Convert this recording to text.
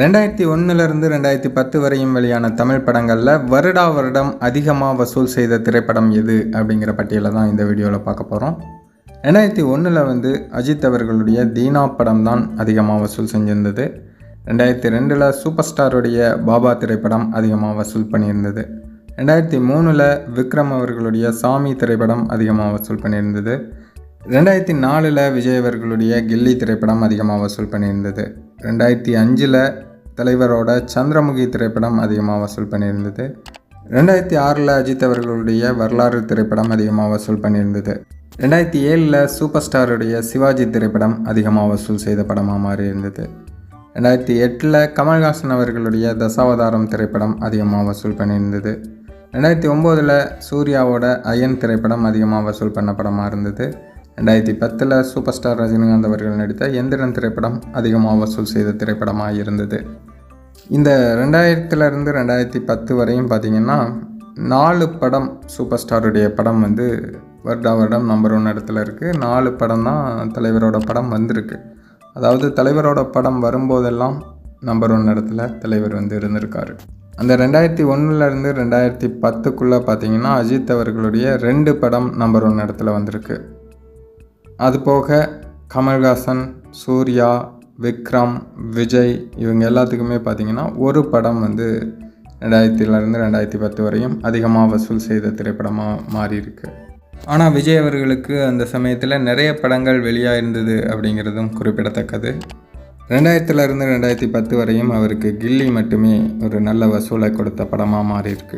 ரெண்டாயிரத்தி ஒன்றுலேருந்து ரெண்டாயிரத்தி பத்து வரையும் வெளியான தமிழ் படங்களில் வருடா வருடம் அதிகமாக வசூல் செய்த திரைப்படம் எது அப்படிங்கிற பட்டியலை தான் இந்த வீடியோவில் பார்க்க போகிறோம் ரெண்டாயிரத்தி ஒன்றில் வந்து அஜித் அவர்களுடைய தீனா படம் தான் அதிகமாக வசூல் செஞ்சிருந்தது. ரெண்டாயிரத்தி ரெண்டில் சூப்பர் ஸ்டாருடைய பாபா திரைப்படம் அதிகமாக வசூல் பண்ணியிருந்தது. ரெண்டாயிரத்தி மூணில் விக்ரம் அவர்களுடைய சாமி திரைப்படம் அதிகமாக வசூல் பண்ணியிருந்தது. ரெண்டாயிரத்தி நாலில் விஜய் அவர்களுடைய கில்லி திரைப்படம் அதிகமாக வசூல் பண்ணியிருந்தது. ரெண்டாயிரத்தி அஞ்சில் தலைவரோட சந்திரமுகி திரைப்படம் அதிகமாக வசூல் பண்ணியிருந்தது. ரெண்டாயிரத்தி ஆறில் அஜித் அவர்களுடைய வரலாறு திரைப்படம் அதிகமாக வசூல் பண்ணியிருந்தது. ரெண்டாயிரத்தி ஏழில் சூப்பர் ஸ்டாருடைய சிவாஜி திரைப்படம் அதிகமாக வசூல் செய்த படமாக மாறி இருந்தது ரெண்டாயிரத்தி எட்டில் கமல்ஹாசன் அவர்களுடைய தசாவதாரம் திரைப்படம் அதிகமாக வசூல் பண்ணியிருந்தது. ரெண்டாயிரத்தி ஒம்போதில் சூர்யாவோட அயன் திரைப்படம் அதிகமாக வசூல் பண்ண படமாக இருந்தது. ரெண்டாயிரத்தி பத்தில் சூப்பர் ஸ்டார் ரஜினிகாந்த் அவர்கள் நடித்த எந்திரன் திரைப்படம் அதிகமாக வசூல் செய்த திரைப்படமாக இருந்தது. இந்த ரெண்டாயிரத்துலேருந்து ரெண்டாயிரத்தி பத்து வரையும் பார்த்திங்கன்னா நாலு படம் சூப்பர் ஸ்டாருடைய படம் வந்து வருடா வருடம் நம்பர் ஒன் இடத்துல இருக்குது நாலு படம் தான் தலைவரோட படம் வந்திருக்கு. அதாவது தலைவரோட படம் வரும்போதெல்லாம் நம்பர் ஒன் இடத்துல தலைவர் வந்து இருந்திருக்காரு. அந்த ரெண்டாயிரத்தி ஒன்றுலேருந்து ரெண்டாயிரத்தி பத்துக்குள்ளே பார்த்தீங்கன்னா அஜித் அவர்களுடைய ரெண்டு படம் நம்பர் ஒன் இடத்துல வந்திருக்கு. அது போக கமல்ஹாசன் சூர்யா விக்ரம் விஜய் இவங்க எல்லாத்துக்குமே பார்த்திங்கன்னா ஒரு படம் வந்து ரெண்டாயிரத்திலேருந்து ரெண்டாயிரத்தி பத்து வரையும் அதிகமாக வசூல் செய்த திரைப்படமாக மாறி இருக்கு ஆனால் விஜய் அவர்களுக்கு அந்த சமயத்தில் நிறைய படங்கள் வெளியாக இருந்தது அப்படிங்கிறதும் குறிப்பிடத்தக்கது. ரெண்டாயிரத்துலேருந்து ரெண்டாயிரத்தி பத்து வரையும் அவருக்கு கில்லி மட்டுமே ஒரு நல்ல வசூலை கொடுத்த படமாக மாறியிருக்கு.